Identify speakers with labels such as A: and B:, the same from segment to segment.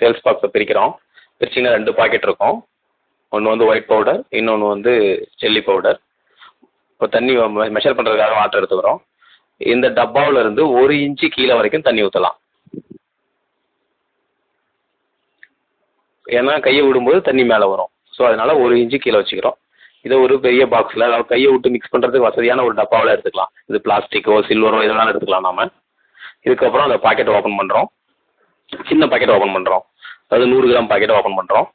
A: Sales பாக்ஸை பிரிக்கிறோம். பிரிச்சிங்கன்னா ரெண்டு பாக்கெட் இருக்கும். ஒன்று வந்து ஒயிட் பவுடர் இன்னொன்று வந்து சில்லி பவுடர் இப்போ தண்ணி மெஷர் பண்ணுறதுக்காக வாட்டர் எடுத்துக்கிறோம். இந்த டப்பாவில் இருந்து ஒரு இன்ச்சு கீழே வரைக்கும் தண்ணி ஊற்றலாம் ஏன்னா கையை விடும்போது தண்ணி மேலே வரும். ஸோ அதனால் ஒரு இன்ச்சு கீழே வச்சுக்கிறோம். இதை ஒரு பெரிய பாக்ஸில் அதாவது கையை விட்டு மிக்ஸ் பண்ணுறதுக்கு வசதியான ஒரு டப்பாவில் எடுத்துக்கலாம். இது பிளாஸ்டிக்கோ சில்வரோ இதெல்லாம் எடுத்துக்கலாம் நாம. இதுக்கப்புறம் அந்த பாக்கெட் ஓப்பன் பண்ணுறோம் சின்ன பாக்கெட் ஓப்பன் பண்ணுறோம் அதாவது நூறு கிராம் பாக்கெட் ஓப்பன் பண்ணுறோம்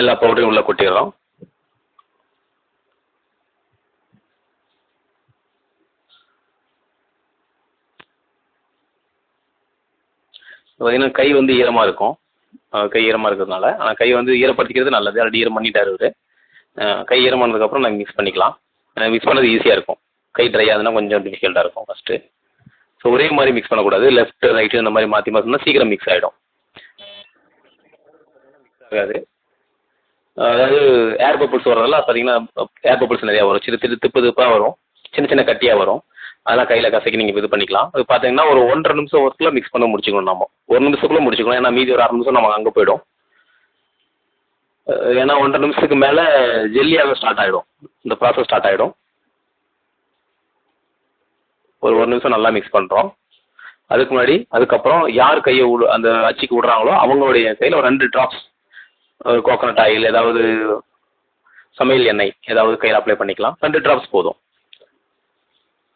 A: எல்லா பவுடரையும் உள்ளே கொட்டிடுறோம். பார்த்தீங்கன்னா கை வந்து ஈரமாக இருக்கும். கை ஈரமாக இருக்கிறதுனால. ஆனால் கை வந்து ஈரப்படுத்திக்கிறது நல்லது. ஆல்ரெடி ஈரம் பண்ணிட்டார் இவரு கை ஈரமானதுக்கப்புறம் நாங்கள் மிக்ஸ் பண்ணிக்கலாம். மிக்ஸ் பண்ணது ஈஸியாக இருக்கும். கை ட்ரை ஆகுதுன்னா கொஞ்சம் டிஃபிகல்ட்டாக இருக்கும் ஃபஸ்ட்டு ஸோ ஒரே மாதிரி மிக்ஸ் பண்ணக்கூடாது. லெஃப்ட் ரைட்டு இந்த மாதிரி மாற்றி மாற்றினா சீக்கிரம் மிக்ஸ் ஆகிடும் ஆகாது. அதாவது ஏர் பப்புள்ஸ் வரதெல்லாம் பார்த்தீங்கன்னா ஏர் பப்புள்ஸ் நிறையா வரும். சிறு திரு திப்பு திப்பாக வரும். சின்ன சின்ன கட்டியாக வரும். அதெல்லாம் கையில் கசக்கி நீங்கள் இது பண்ணிக்கலாம். அது பார்த்தீங்கன்னா ஒரு ஒன்றரை நிமிஷம் ஒர்க்கில் மிக்ஸ் பண்ண முடிச்சுக்கணும் நம்ம ஒரு நிமிஷத்துக்குள்ளே முடிச்சுக்கணும் ஏன்னா மீதி ஒரு அரை நிமிஷம் நமக்கு அங்கே போயிடும். ஏன்னா ஒன்றரை நிமிஷத்துக்கு மேலே ஜெல்லியாக ஸ்டார்ட் ஆகிடும் இந்த ப்ராசஸ் ஸ்டார்ட் ஆகிடும் ஒரு ஒரு நிமிஷம் நல்லா மிக்ஸ் பண்ணுறோம் அதுக்கு முன்னாடி அதுக்கப்புறம் யார் கையை விடு அந்த அச்சுக்கு விடுறாங்களோ அவங்களுடைய கையில் ஒரு ரெண்டு ட்ராப்ஸ் கோகோனட் ஆயில் ஏதாவது சமையல் எண்ணெய் ஏதாவது கையில் அப்ளை பண்ணிக்கலாம். ரெண்டு ட்ராப்ஸ் போதும்.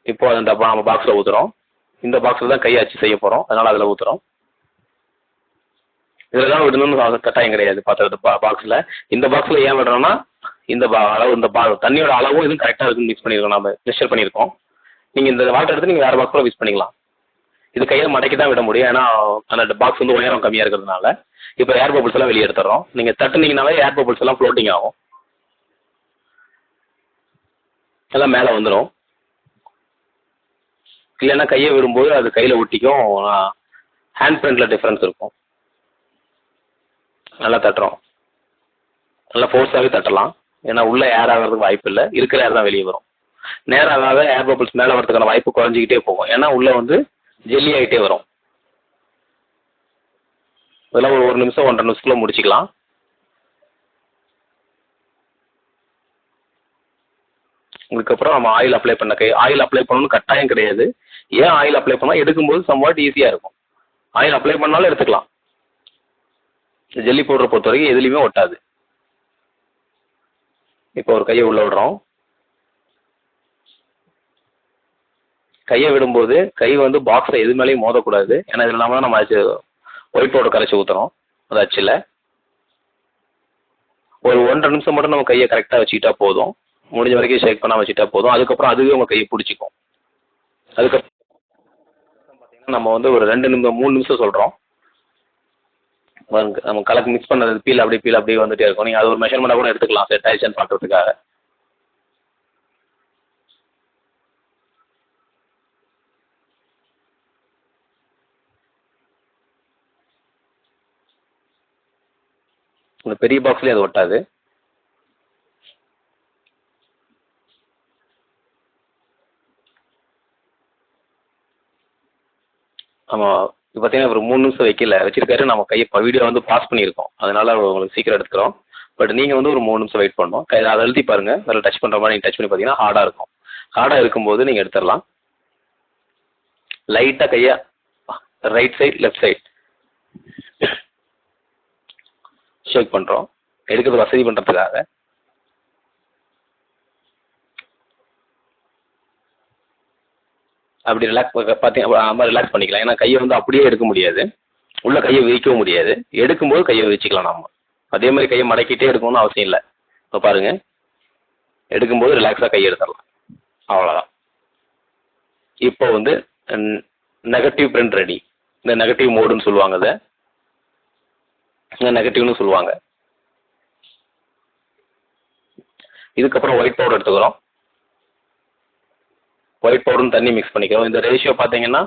A: இப்போ அந்த டப்பா நம்ம பாக்ஸில் ஊற்றுறோம் இந்த பாக்ஸில் தான் கையை அச்சு செய்ய போகிறோம் அதனால் அதில் ஊற்றுறோம் இதில் தான் விடணும்னு கட்டாயம் கிடையாது. பாத்திரத்து பா பாக்ஸில் இந்த பாக்ஸில் ஏன் விடுறோம்னா இந்த பா அளவு இந்த பா தண்ணியோட அளவும் இதுவும் கரெக்டாக இருக்குன்னு மிக்ஸ் பண்ணியிருக்கோம் நம்ம மெஷர் பண்ணியிருக்கோம் நீங்கள் இந்த வாட்டர் எடுத்து நீங்கள் வேறு பாக்ஸில் மிக்ஸ் பண்ணிக்கலாம். இது கையில் மடக்கி தான் விட முடியும். ஏன்னா அந்த பாக்ஸ் வந்து உயரம் கம்மியாக இருக்கிறதுனால. இப்போ ஏர் பபிள்ஸ் எல்லாம் வெளியே எடுத்துறோம் நீங்கள் தட்டுனீங்கனாவே ஏர் பபிள்ஸ் எல்லாம் ஃப்ளோட்டிங் ஆகும். எல்லாம் மேலே வந்துடும் இல்லைன்னா கையை விடும்போது அது கையில் ஒட்டிக்கும். ஹேண்ட் பிரிண்டில் டிஃப்ரென்ஸ் இருக்கும். நல்லா தட்டுறோம். நல்லா ஃபோர்ஸாகவே தட்டலாம். ஏன்னா உள்ளே ஏர் ஆகிறதுக்கு வாய்ப்பு இல்லை. இருக்கிற ஏர் தான் வெளியே வரும். நேரம் ஏர் பபிள்ஸ் மேலே வரதுக்கான வாய்ப்பு குறைஞ்சிக்கிட்டே போகும். ஏன்னா உள்ளே வந்து ஜெல்லி ஆகிட்டே வரும். இதெல்லாம் ஒரு ஒரு நிமிஷம் ஒன்றரை நிமிஷத்தில் முடிச்சுக்கலாம். இதுக்கப்புறம் நம்ம ஆயில் அப்ளை பண்ண கை ஆயில் அப்ளை பண்ணணும்னு கட்டாயம் கிடையாது. ஏன் ஆயில் அப்ளை பண்ணால் எடுக்கும்போது சம்வாட் ஈஸியாக இருக்கும். ஆயில் அப்ளை பண்ணாலும் எடுத்துக்கலாம். ஜெல்லி பவுடரை பொறுத்த வரைக்கும் எதுலேயுமே ஒட்டாது. இப்போ ஒரு கையை உள்ள விடுறோம். கையை விடும்போது கை வந்து பாக்ஸை எது மேலேயும் மோதக்கூடாது. ஏன்னா இதில் இல்லாமல் நம்ம அச்சு ஒயிட் பவுடர் கரைச்சி ஊற்றுறோம் அது அச்சில். ஒரு ஒன்றரை நிமிஷம் மட்டும் நம்ம கையை கரெக்டாக வச்சுக்கிட்டா போதும். முடிஞ்ச வரைக்கும் ஷேக் பண்ணாமல் வச்சுட்டா போதும். அதுக்கப்புறம் அதுவே உங்கள் கையை பிடிச்சிக்கும். அதுக்கப்புறம் பார்த்தீங்கன்னா நம்ம வந்து ஒரு ரெண்டு நிமிஷம் மூணு நிமிஷம் சொல்கிறோம் நம்ம கலக்கு மிக்ஸ் பண்ணுறது பீல் அப்படியே பீல் அப்படியே வந்துட்டே இருக்கும். நீங்கள் அது ஒரு மெஷர்மெண்ட்டாக கூட எடுத்துக்கலாம். செட் ஆயிடுச்சுன்னு பார்க்கறதுக்காக இந்த பெரிய பாக்ஸ்லேயே அது ஒட்டாது. ஆமாம் இப்போ பார்த்தீங்கன்னா ஒரு மூணு நிமிஷம் வைக்கல. வச்சிருக்காரு. நம்ம கையை இப்போ வீடியோ வந்து பாஸ் பண்ணியிருக்கோம். அதனால உங்களுக்கு சீக்கிரம் எடுத்துக்கிறோம். பட் நீங்கள் வந்து ஒரு மூணு நிமிஷம் வெயிட் பண்ணணும். கையில் அதை அழுத்தி பாருங்கள் அதில் டச் பண்ணுற மாதிரி நீங்கள் டச் பண்ணி பார்த்தீங்கன்னா ஹார்டாக இருக்கும். ஹார்டாக இருக்கும்போது நீங்கள் எடுத்துடலாம். லைட்டாக கையை right side left side shake பண்ணுறோம் எடுக்கிறது வசதி பண்ணுறதுக்காக அப்படி ரிலாக்ஸ் பார்த்தீங்க ரிலாக்ஸ் பண்ணிக்கலாம். ஏன்னா கையை வந்து அப்படியே எடுக்க முடியாது. உள்ள கையை விரிக்கவும் முடியாது. எடுக்கும்போது கையை விரிச்சிக்கலாம் நம்ம அதே மாதிரி கையை மடக்கிட்டே எடுக்கணும்னு அவசியம் இல்லை. இப்போ பாருங்கள் எடுக்கும்போது ரிலாக்ஸாக கையை எடுத்துடலாம். அவ்வளோதான் இப்போ வந்து நெகட்டிவ் பிரிண்ட் ரெடி இந்த நெகட்டிவ் மோடுன்னு சொல்லுவாங்க இதை. நெகட்டிவ்னு சொல்லுவாங்க. இதுக்கப்புறம் ஒயிட் பவுடர் எடுத்துக்கிறோம். ஒயிட் பவுடரும் தண்ணி மிக்ஸ் பண்ணிக்கிறோம். இந்த ரேஷியோ பார்த்தீங்கன்னா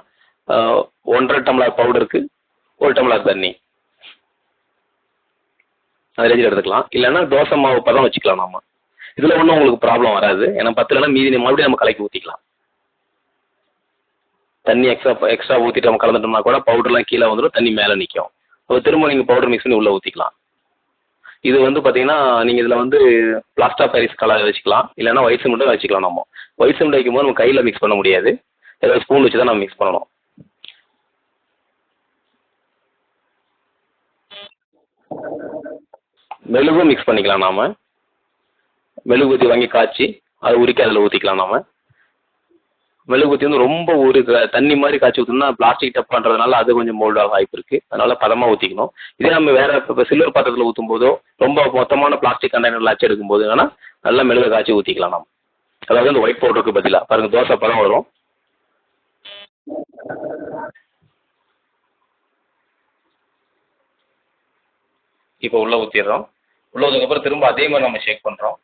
A: ஒன்றரை டம்ளர் பவுடருக்கு ஒரு டம்ளர் தண்ணி. அது ரேஞ்சில் எடுத்துக்கலாம். இல்லைன்னா தோசை மாவு பதம் வச்சுக்கலாம் நாம. இதில் ஒன்றும் உங்களுக்கு ப்ராப்ளம் வராது. ஏன்னா பத்துலனா மீதி மறுபடியும் நம்ம கலக்கி ஊற்றிக்கலாம் தண்ணி எக்ஸ்ட்ரா எக்ஸ்ட்ரா ஊற்றிட்டு நம்ம கலந்துட்டோம்னா கூட பவுடர்லாம் கீழே வந்துடும் தண்ணி மேலே நிற்கும் அப்போ திரும்ப நீங்கள் பவுடர் மிக்ஸ் பண்ணி உள்ளே ஊற்றிக்கலாம் இது வந்து பார்த்தீங்கன்னா நீங்கள் இதில் வந்து பிளாஸ்டா பாரிஸ் கலர் வச்சுக்கலாம். இல்லைன்னா ஒயிட் சிமெண்ட்டும் வச்சுக்கலாம் நம்ம. ஒயிட் சிமெண்ட் வைக்கும்போது நம்ம கையில் மிக்ஸ் பண்ண முடியாது. ஏதாவது ஸ்பூன் வச்சு தான் நம்ம மிக்ஸ் பண்ணணும். மெழுகும் மிக்ஸ் பண்ணிக்கலாம் நாம. மெழுகுவர்த்தி வாங்கி காய்ச்சி அதை உருக்கி அதில் ஊற்றிக்கலாம் நாம. மெழுகுவர்த்தி வந்து ரொம்ப ஒரு தண்ணி மாதிரி காய்ச்சி ஊற்றணும்னா பிளாஸ்டிக் டப்பான்றதுனால அது கொஞ்சம் மோல்ட் ஆக வாய்ப்பு இருக்குது அதனால பதமாக ஊற்றிக்கணும் இதே நம்ம வேற இப்போ சில்வர் பாத்திரத்தில் ஊற்றும் போதோ ரொம்ப மொத்தமான பிளாஸ்டிக் கண்டெய்னரில் அச்சு எடுக்கும் போது வேணால் நல்லா மெழுக காய்ச்சி ஊற்றிக்கலாம் நம்ம. அதாவது அந்த ஒயிட் பவுடருக்கு பதிலாக பாருங்க தோசை பதம் வரும். இப்போ உள்ள ஊற்றிடுறோம் உள்ளதுக்கப்புறம் திரும்ப அதே மாதிரி நம்ம ஷேக் பண்ணுறோம்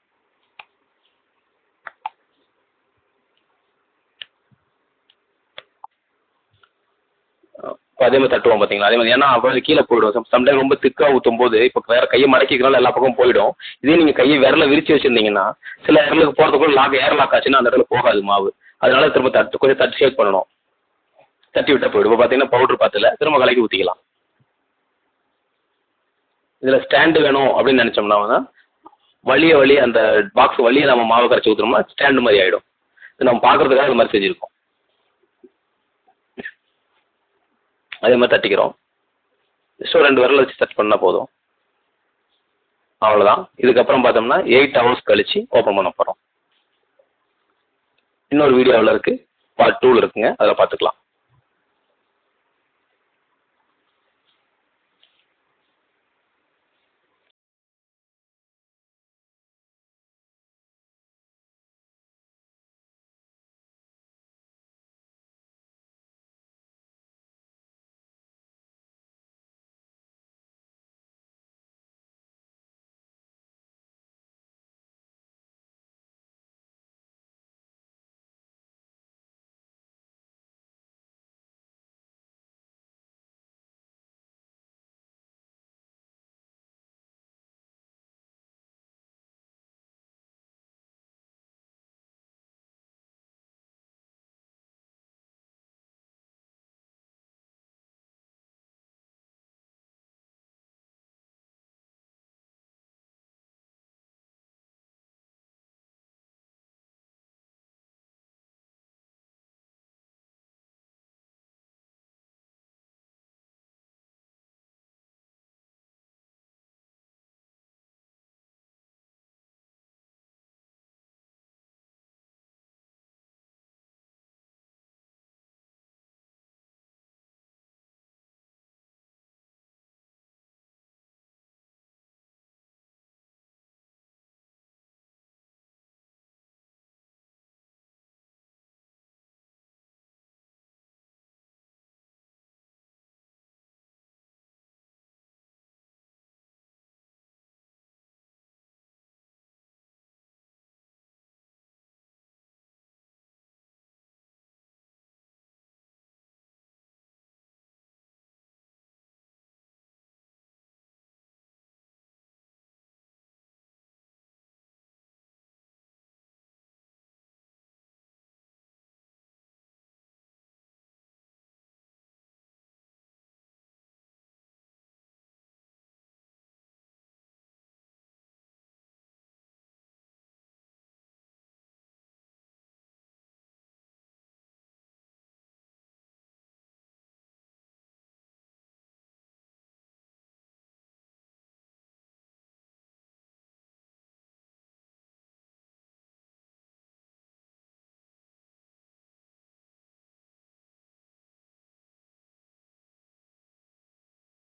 A: இப்போ அதே மாதிரி தட்டுவோம் பார்த்தீங்களா அதே மாதிரி ஏன்னா அப்புறம் கீழே போயிடும். சம்டைம் ரொம்ப திக்காக ஊற்றும் போது இப்போ வேற கையை மடக்கிக்கிறனால எல்லா பக்கமும் போயிடும். இதே நீங்கள் கையை விரல விரிச்சு வச்சிருந்தீங்கன்னா சில இடங்களுக்கு போகிறதுக்குள்ள லாக் ஏர் லாக் ஆச்சுன்னா அந்த இடத்துல போகாது மாவு. அதனால திரும்ப தட்டு கொஞ்சம் தட்டு ஷேக் பண்ணணும். தட்டி விட்டா போயிடும். இப்போ பார்த்தீங்கன்னா பவுடர் பாத்தில் திரும்ப கலக்கி ஊற்றிக்கலாம் இதில் ஸ்டாண்டு வேணும் அப்படின்னு நினச்சோம்னா வந்து வழிய வழிய அந்த பாக்ஸ் வழியை நம்ம மாவு கரைச்சி ஊற்றுறோம்னா ஸ்டாண்டு மாதிரி ஆகிடும் இது நம்ம பார்க்கறதுக்காக இது மாதிரி செஞ்சுருக்கோம். அதே மாதிரி தட்டிக்கிறோம். ஸோ ரெண்டு விரல் வச்சு டச் பண்ணால் போதும். அவ்வளோதான் இதுக்கப்புறம் பார்த்தோம்னா எயிட் ஹவர்ஸ் கழிச்சு ஓப்பன் பண்ண போகிறோம் இன்னொரு வீடியோவில் இருக்குது பார்ட் டூவில் இருக்குங்க. அதில் பார்த்துக்கலாம்.